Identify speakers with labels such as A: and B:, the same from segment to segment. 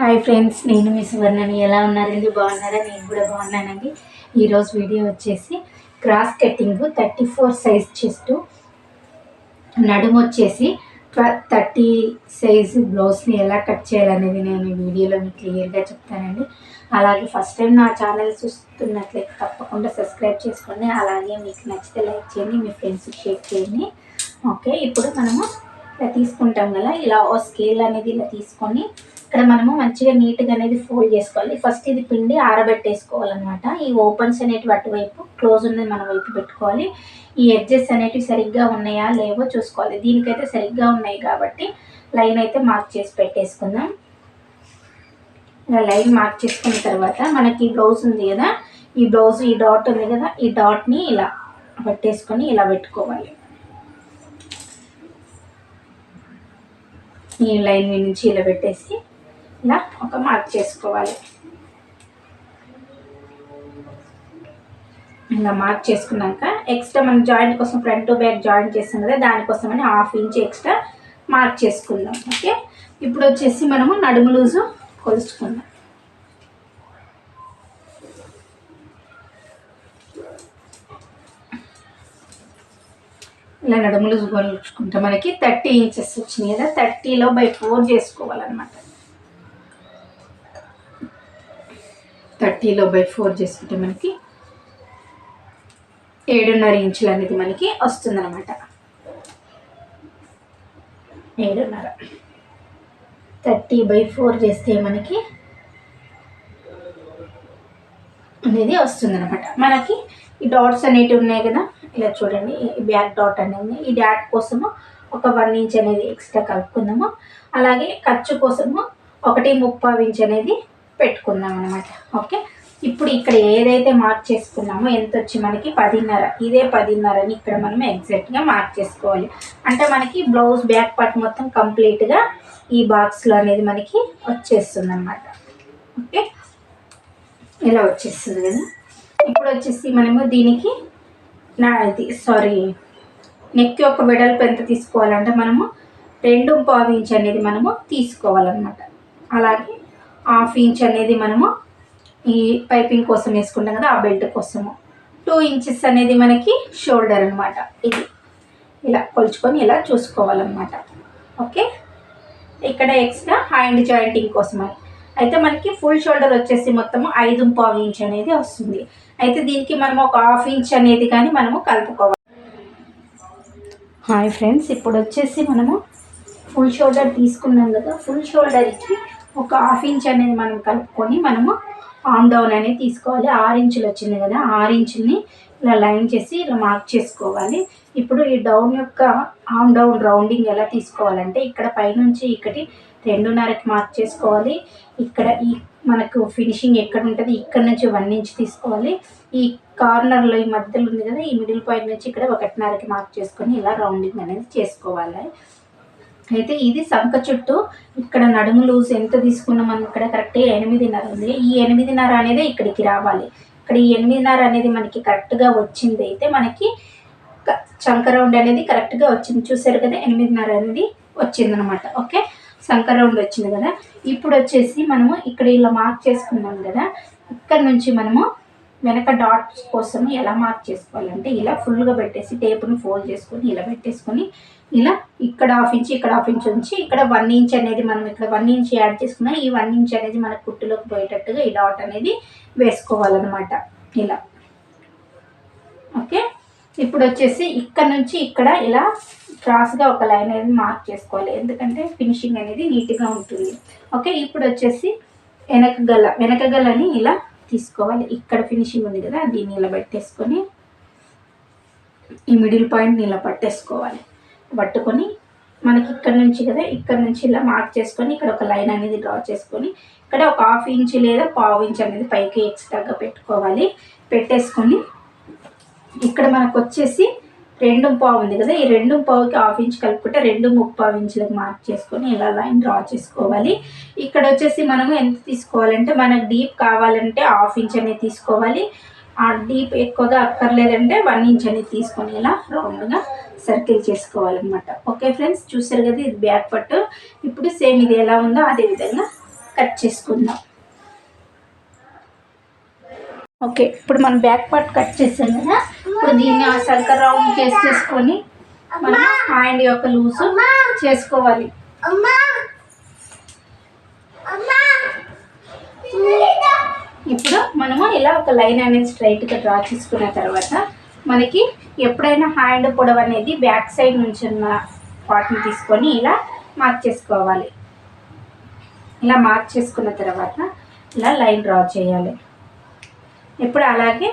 A: Hi friends నేను మీ సువర్ణని. ఎలా ఉన్నారండి? బాగున్నారా? నేను కూడా బాగున్నానండి. ఈరోజు వీడియో వచ్చేసి cross cutting thirty four size chest. నడుము వచ్చేసి థర్టీ సైజ్ బ్లౌజ్ని ఎలా కట్ చేయాలనేది నేను ఈ వీడియోలో మీకు క్లియర్గా చెప్తానండి. అలాగే ఫస్ట్ టైం నా ఛానల్ చూస్తున్నట్లయితే తప్పకుండా సబ్స్క్రైబ్ చేసుకోండి. అలాగే మీకు నచ్చితే లైక్ చేయండి మీ ఫ్రెండ్స్కి షేర్ చేయండి. ఓకే ఇప్పుడు మనము ఇలా తీసుకుంటాం కదా. ఇలా ఓ స్కేల్ అనేది ఇలా తీసుకొని ఇక్కడ మనము మంచిగా నీట్గా అనేది ఫోల్డ్ చేసుకోవాలి. ఫస్ట్ ఇది పిండి ఆరబెట్టేసుకోవాలన్నమాట. ఈ ఓపెన్స్ అనేటివి అటువైపు క్లోజ్ ఉన్నది మన వైపు పెట్టుకోవాలి. ఈ ఎడ్జెస్ అనేటివి సరిగ్గా ఉన్నాయా లేవో చూసుకోవాలి. దీనికైతే సరిగ్గా ఉన్నాయి కాబట్టి లైన్ అయితే మార్క్ చేసి పెట్టేసుకుందాం. ఇలా లైన్ మార్క్ చేసుకున్న తర్వాత మనకి ఈ బ్లౌజ్ ఉంది కదా ఈ బ్లౌజ్ ఈ డాట్ ఉంది కదా ఈ డాట్ని ఇలా పెట్టేసుకొని ఇలా పెట్టుకోవాలి. ఈ లైన్ మీద నుంచి ఇలా పెట్టేసి ఇలా ఒక మార్క్ చేసుకోవాలి. ఇలా మార్క్ చేసుకున్నాక ఎక్స్ట్రా మనం జాయింట్ కోసం ఫ్రంట్ టు బ్యాక్ జాయింట్ చేస్తాం కదా దానికోసమని హాఫ్ ఇంచ్ ఎక్స్ట్రా మార్క్ చేసుకుందాం ఓకే ఇప్పుడు వచ్చేసి మనము నడుము లూజు కొలుచుకుందాం. ఇలా నడుములు కొలుచుకుంటే మనకి థర్టీ ఇంచెస్ వచ్చినాయి కదా థర్టీలో బై ఫోర్ చేసుకోవాలన్నమాట. థర్టీలో బై ఫోర్ చేసుకుంటే మనకి ఏడున్నర ఇంచులు అనేది మనకి వస్తుందన్నమాట. ఏడున్నర. థర్టీ బై ఫోర్ చేస్తే మనకి అనేది వస్తుందన్నమాట. మనకి ఈ డాట్స్ అనేటివి ఉన్నాయి కదా ఇలా చూడండి ఈ బ్యాక్ డాట్ అనేది ఈ డాట్ కోసము ఒక వన్ ఇంచ్ అనేది ఎక్స్ట్రా కలుపుకుందాము. అలాగే ఖర్చు కోసము ఒకటి ముప్పై ఇంచ్ అనేది పెట్టుకుందాం అనమాట ఓకే? ఇప్పుడు ఇక్కడ ఏదైతే మార్క్ చేసుకున్నామో ఎంత వచ్చి మనకి? పదిన్నర. ఇదే పదిన్నరని ఇక్కడ మనం ఎగ్జాక్ట్గా మార్క్ చేసుకోవాలి. అంటే మనకి బ్లౌజ్ బ్యాక్ పార్ట్ మొత్తం కంప్లీట్గా ఈ బాక్స్లో అనేది మనకి వచ్చేస్తుంది అనమాట ఓకే? ఇలా వచ్చేస్తుంది కదా? ఇప్పుడు వచ్చేసి మనము దీనికి నా ఇది సారీ నెక్ యొక్క వెడల్పు ఎంత తీసుకోవాలంటే మనము రెండు పావు ఇంచ్ అనేది మనము తీసుకోవాలన్నమాట. అలాగే హాఫ్ ఇంచ్ అనేది మనము ఈ పైపింగ్ కోసం వేసుకుంటాం కదా ఆ బెల్ట్ కోసము. టూ ఇంచెస్ అనేది మనకి షోల్డర్ అనమాట ఇది ఇలా కొలుచుకొని ఇలా చూసుకోవాలన్నమాట. ఓకే? ఇక్కడ ఎక్స్ట్రా హ్యాండ్ జాయింటింగ్ కోసం అని అయితే మనకి ఫుల్ షోల్డర్ వచ్చేసి మొత్తము ఐదు పావు ఇంచ్ అనేది వస్తుంది. అయితే దీనికి మనం ఒక హాఫ్ ఇంచ్ అనేది కానీ మనము కలుపుకోవాలి. హాయ్ ఫ్రెండ్స్ ఇప్పుడు వచ్చేసి మనము ఫుల్ షోల్డర్ తీసుకున్నాం కదా ఫుల్ షోల్డర్కి ఒక హాఫ్ ఇంచ్ అనేది మనం కలుపుకొని మనము ఆమ్ డౌన్ అనేది తీసుకోవాలి. ఆరు ఇంచులు వచ్చింది కదా ఆరు ఇంచుల్ని ఇలా లైన్ చేసి ఇలా మార్క్ చేసుకోవాలి. ఇప్పుడు ఈ డౌన్ యొక్క ఆమ్ డౌన్ రౌండింగ్ ఎలా తీసుకోవాలంటే ఇక్కడ పైనుంచి ఇక్కడి రెండున్నరకి మార్క్ చేసుకోవాలి. ఇక్కడ ఈ మనకు ఫినిషింగ్ ఎక్కడ ఉంటుంది? ఇక్కడ నుంచి వన్ ఇంచ్ తీసుకోవాలి. ఈ కార్నర్లో ఈ మధ్యలో ఉంది కదా ఈ మిడిల్ పాయింట్ నుంచి ఇక్కడ ఒకటిన్నరకి మార్క్ చేసుకొని ఇలా రౌండింగ్ అనేది చేసుకోవాలి. అయితే ఇది సంక చుట్టూ ఇక్కడ నడుము లూజ్ ఎంత తీసుకున్నాం మనం ఇక్కడ కరెక్ట్గా ఎనిమిదిన్నర ఉంది. ఈ ఎనిమిదిన్నర అనేది ఇక్కడికి రావాలి. ఇక్కడ ఈ ఎనిమిదిన్నర అనేది మనకి కరెక్ట్గా వచ్చింది అయితే మనకి చంక రౌండ్ అనేది కరెక్ట్గా వచ్చింది. చూసారు కదా ఎనిమిదిన్నర అనేది వచ్చిందనమాట ఓకే? సంక రౌండ్ వచ్చింది కదా. ఇప్పుడు వచ్చేసి మనము ఇక్కడ ఇలా మార్క్ చేసుకున్నాం కదా. ఇక్కడ నుంచి మనము వెనక డాట్స్ కోసం ఎలా మార్క్ చేసుకోవాలంటే ఇలా ఫుల్గా పెట్టేసి టేపుని ఫోల్డ్ చేసుకొని ఇలా పెట్టేసుకొని ఇలా ఇక్కడ హాఫ్ ఇంచ్ ఇక్కడ హాఫ్ ఇంచ్ ఉంచి ఇక్కడ వన్ ఇంచ్ అనేది మనం ఇక్కడ వన్ ఇంచ్ యాడ్ చేసుకున్నా. ఈ వన్ ఇంచ్ అనేది మన కుట్టులోకి పోయేటట్టుగా ఈ డాట్ అనేది వేసుకోవాలన్నమాట. ఇలా. ఓకే? ఇప్పుడు వచ్చేసి ఇక్కడ నుంచి ఇక్కడ ఇలా క్రాస్గా ఒక లైన్ అనేది మార్క్ చేసుకోవాలి. ఎందుకంటే ఫినిషింగ్ అనేది నీట్గా ఉంటుంది. ఓకే? ఇప్పుడు వచ్చేసి వెనక వెనకగలని వెనక ఇలా తీసుకోవాలి. ఇక్కడ ఫినిషింగ్ ఉంది కదా దీన్ని ఇలా పెట్టేసుకొని ఈ మిడిల్ పాయింట్ని ఇలా పట్టేసుకోవాలి. పట్టుకొని మనకి ఇక్కడ నుంచి కదా ఇక్కడ నుంచి ఇలా మార్క్ చేసుకొని ఇక్కడ ఒక లైన్ అనేది డ్రా చేసుకొని ఇక్కడ ఒక హాఫ్ ఇంచ్ లేదా పావు ఇంచ్ అనేది పైకి ఎక్స్ట్రాగా పెట్టుకోవాలి. పెట్టేసుకొని ఇక్కడ మనకు వచ్చేసి రెండు పావు ఉంది కదా ఈ రెండు పావుకి హాఫ్ ఇంచ్ కలుపుకుంటే రెండు ముప్పావు ఇంచులకు మార్క్ చేసుకొని ఇలా లైన్ డ్రా చేసుకోవాలి. ఇక్కడ వచ్చేసి మనము ఎంత తీసుకోవాలంటే మనకు డీప్ కావాలంటే హాఫ్ ఇంచ్ అనేది తీసుకోవాలి. డీప్ ఎక్కువగా అక్కర్లేదంటే వన్ ఇంచ్ అనేది తీసుకొని ఇలా రౌండ్గా సర్కిల్ చేసుకోవాలన్నమాట. Okay friends? చూసారు కదా ఇది బ్యాక్ పట్టు. ఇప్పుడు సేమ్ ఇది ఎలా ఉందో అదే విధంగా కట్ చేసుకుందాం. ఓకే ఇప్పుడు మనం బ్యాక్ పార్ట్ కట్ చేసాం కదా. ఇప్పుడు దీన్ని ఆ సర్కర్ రౌండ్ చేసేసుకొని మనం హ్యాండ్ యొక్క లూజ్ చేసుకోవాలి. ఇప్పుడు మనము ఇలా ఒక లైన్ అనేది స్ట్రైట్గా డ్రా చేసుకున్న తర్వాత మనకి ఎప్పుడైనా హ్యాండ్ పొడవు అనేది బ్యాక్ సైడ్ నుంచి ఉన్న పార్ట్ని తీసుకొని ఇలా మార్క్ చేసుకోవాలి. ఇలా మార్క్ చేసుకున్న తర్వాత ఇలా లైన్ డ్రా చేయాలి. ఇప్పుడు అలాగే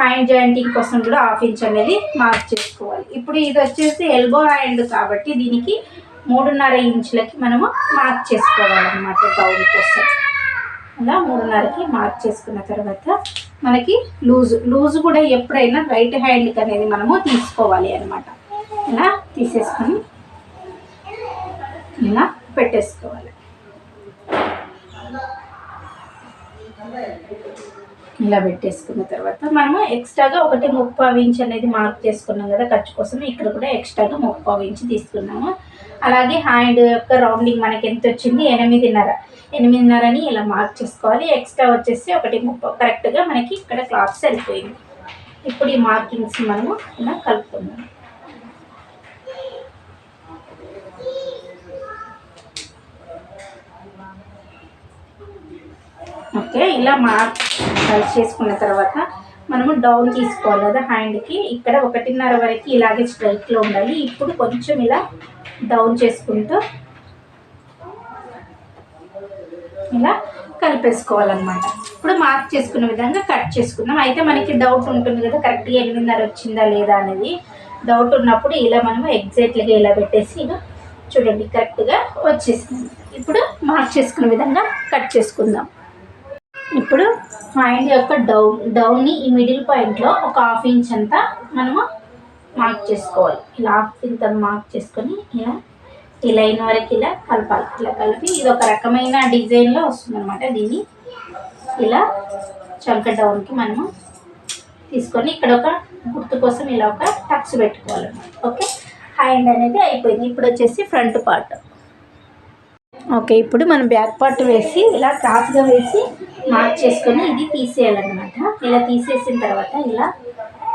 A: హ్యాండ్ జాయింటింగ్ కోసం కూడా హాఫ్ ఇంచ్ అనేది మార్క్ చేసుకోవాలి. ఇప్పుడు ఇది వచ్చేసి ఎల్బో హ్యాండ్ కాబట్టి దీనికి మూడున్నర ఇంచులకి మనము మార్క్ చేసుకోవాలన్నమాట గౌన్ కోసం. ఇలా మూడున్నరకి మార్క్ చేసుకున్న తర్వాత మనకి లూజ్ లూజ్ కూడా ఎప్పుడైనా రైట్ హ్యాండ్కి అనేది మనము తీసుకోవాలి అనమాట ఇలా తీసేసుకొని ఇలా పెట్టేసుకోవాలి. ఇలా పెట్టేసుకున్న తర్వాత మనము ఎక్స్ట్రాగా ఒకటి ముప్పావు ఇంచ్ అనేది మార్క్ చేసుకున్నాం కదా ఖర్చు కోసం ఇక్కడ కూడా ఎక్స్ట్రాగా ముప్పావు ఇంచ్ తీసుకున్నాము. అలాగే హ్యాండ్ యొక్క రౌండింగ్ మనకి ఎంత వచ్చింది? ఎనిమిదిన్నర. ఎనిమిదిన్నరని ఇలా మార్క్ చేసుకోవాలి. ఎక్స్ట్రా వచ్చేసి ఒకటి ముప్ప కరెక్ట్గా మనకి ఇక్కడ క్లాత్ సరిపోయింది. ఇప్పుడు ఈ మార్కింగ్స్ మనము ఇలా కలుపుకుందాం. ఓకే ఇలా మార్క్ కలిసి చేసుకున్న తర్వాత మనము డౌన్ తీసుకోవాలి. కదా హ్యాండ్కి ఇక్కడ ఒకటిన్నర వరకు ఇలాగే స్ట్రైట్లో ఉండాలి. ఇప్పుడు కొంచెం ఇలా డౌన్ చేసుకుంటూ ఇలా కలిపేసుకోవాలన్నమాట. ఇప్పుడు మార్క్ చేసుకున్న విధంగా కట్ చేసుకుందాం. అయితే మనకి డౌట్ ఉంటుంది కదా కరెక్ట్గా ఎనిమిదిన్నర వచ్చిందా లేదా అనేది. డౌట్ ఉన్నప్పుడు ఇలా మనం ఎగ్జాక్ట్లీగా ఇలా పెట్టేసి ఇలా చూడండి కరెక్ట్గా వచ్చేసింది. ఇప్పుడు మార్క్ చేసుకున్న విధంగా కట్ చేసుకుందాం. ఇప్పుడు హ్యాండ్ యొక్క డౌన్ డౌన్ని ఈ మిడిల్ పాయింట్లో ఒక హాఫ్ ఇంచ్ అంతా మనము మార్క్ చేసుకోవాలి. ఇలా హాఫ్ ఇంత మార్క్ చేసుకొని ఇలా ఈ లైన్ వరకు ఇలా కలపాలి. ఇలా కలిపి ఇది ఒక రకమైన డిజైన్లో వస్తుంది అనమాట దీన్ని. ఇలా చంక డౌన్కి మనము తీసుకొని ఇక్కడ ఒక గుర్తు కోసం ఇలా ఒక టక్స్ పెట్టుకోవాలన్నమాట. ఓకే హ్యాండ్ అనేది అయిపోయింది. ఇప్పుడు వచ్చేసి ఫ్రంట్ పార్ట్ ఓకే ఇప్పుడు మనం బ్యాక్ పార్ట్ వేసి ఇలా క్రాస్గా వేసి మార్క్ చేసుకొని ఇది తీసేయాలన్నమాట. ఇలా తీసేసిన తర్వాత ఇలా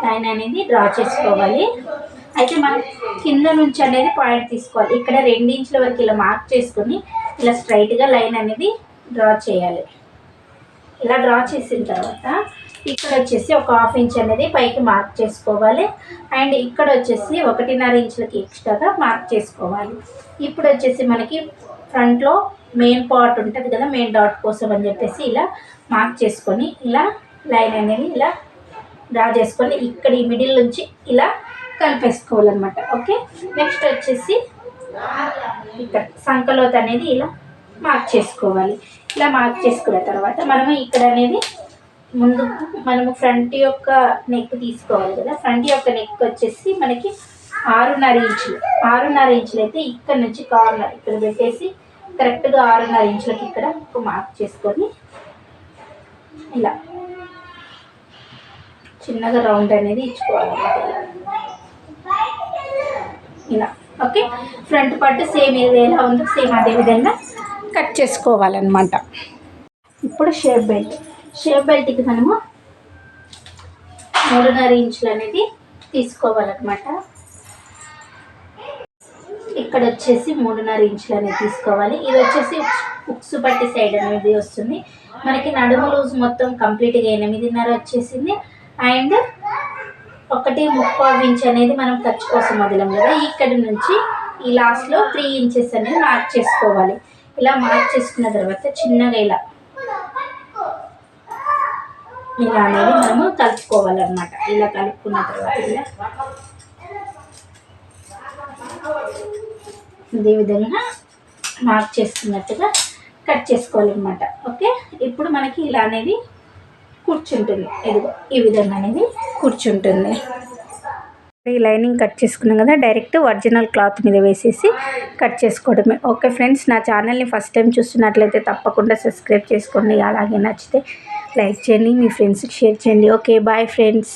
A: లైన్ అనేది డ్రా చేసుకోవాలి. అయితే మనం కింద నుంచి అనేది పాయింట్ తీసుకోవాలి. ఇక్కడ రెండు ఇంచుల వరకు ఇలా మార్క్ చేసుకొని ఇలా స్ట్రైట్గా లైన్ అనేది డ్రా చేయాలి. ఇలా డ్రా చేసిన తర్వాత ఇక్కడ వచ్చేసి ఒక హాఫ్ ఇంచ్ అనేది పైకి మార్క్ చేసుకోవాలి. అండ్ ఇక్కడ వచ్చేసి ఒకటిన్నర ఇంచులకి ఎక్స్ట్రాగా మార్క్ చేసుకోవాలి. ఇప్పుడు వచ్చేసి మనకి ఫ్రంట్లో మెయిన్ పార్ట్ ఉంటుంది కదా మెయిన్ డాట్ కోసం అని చెప్పేసి ఇలా మార్క్ చేసుకొని ఇలా లైన్ అనేది ఇలా డ్రా చేసుకొని ఇక్కడ ఈ మిడిల్ నుంచి ఇలా కలిపేసుకోవాలన్నమాట. ఓకే నెక్స్ట్ వచ్చేసి ఇక్కడ సంకలోత అనేది ఇలా మార్క్ చేసుకోవాలి. ఇలా మార్క్ చేసుకున్న తర్వాత మనము ఇక్కడ అనేది ముందు మనము ఫ్రంట్ యొక్క నెక్ తీసుకోవాలి కదా ఫ్రంట్ యొక్క నెక్ వచ్చేసి మనకి ఆరున్నర ఇంచులు. ఆరున్నర ఇంచులు అయితే ఇక్కడ నుంచి కార్నర్ ఇక్కడ పెట్టేసి కరెక్ట్గా ఆరున్నర ఇంచులకి ఇక్కడ ఒక మార్క్ చేసుకొని ఇలా చిన్నగా రౌండ్ అనేది ఇచ్చుకోవాలి. ఇలా. ఓకే? ఫ్రంట్ పార్ట్ సేమ్ ఎలా ఉందో సేమ్ అదే విధంగా కట్ చేసుకోవాలన్నమాట. ఇప్పుడు షేప్ బెల్ట్. షేప్ బెల్ట్కి మనము మూడున్నర ఇంచులు అనేది తీసుకోవాలన్నమాట. ఇక్కడ వచ్చేసి మూడున్నర ఇంచులు అనేది తీసుకోవాలి. ఇది వచ్చేసి ఉక్స్ పట్టి సైడ్ అనేది వస్తుంది. మనకి నడుము లూజ్ మొత్తం కంప్లీట్గా ఎనిమిదిన్నర వచ్చేసింది. అండ్ ఒకటి ముప్పై ఇంచ్ అనేది మనం ఖర్చు కోసం వదిలాం కదా. ఇక్కడి నుంచి ఈ లాస్ట్లో త్రీ ఇంచెస్ అనేది మార్క్ చేసుకోవాలి. ఇలా మార్క్ చేసుకున్న తర్వాత చిన్నగా ఇలా ఇలా అనేది మనము కలుపుకోవాలన్నమాట. ఇలా కలుపుకున్న తర్వాత ఇలా ఇదే విధంగా మార్క్ చేసుకున్నట్టుగా కట్ చేసుకోవాలన్నమాట. ఓకే? ఇప్పుడు మనకి ఇలా అనేది కూర్చుంటుంది. ఇదిగో ఈ విధంగా అనేది కూర్చుంటుంది. ఈ లైనింగ్ కట్ చేసుకున్నాం కదా డైరెక్ట్ ఒరిజినల్ క్లాత్ మీద వేసేసి కట్ చేసుకోవడమే. ఓకే ఫ్రెండ్స్ నా ఛానల్ని ఫస్ట్ టైం చూస్తున్నట్లయితే తప్పకుండా సబ్స్క్రైబ్ చేసుకోండి. అలాగే నచ్చితే లైక్ చేయండి మీ ఫ్రెండ్స్కి షేర్ చేయండి. Okay bye friends.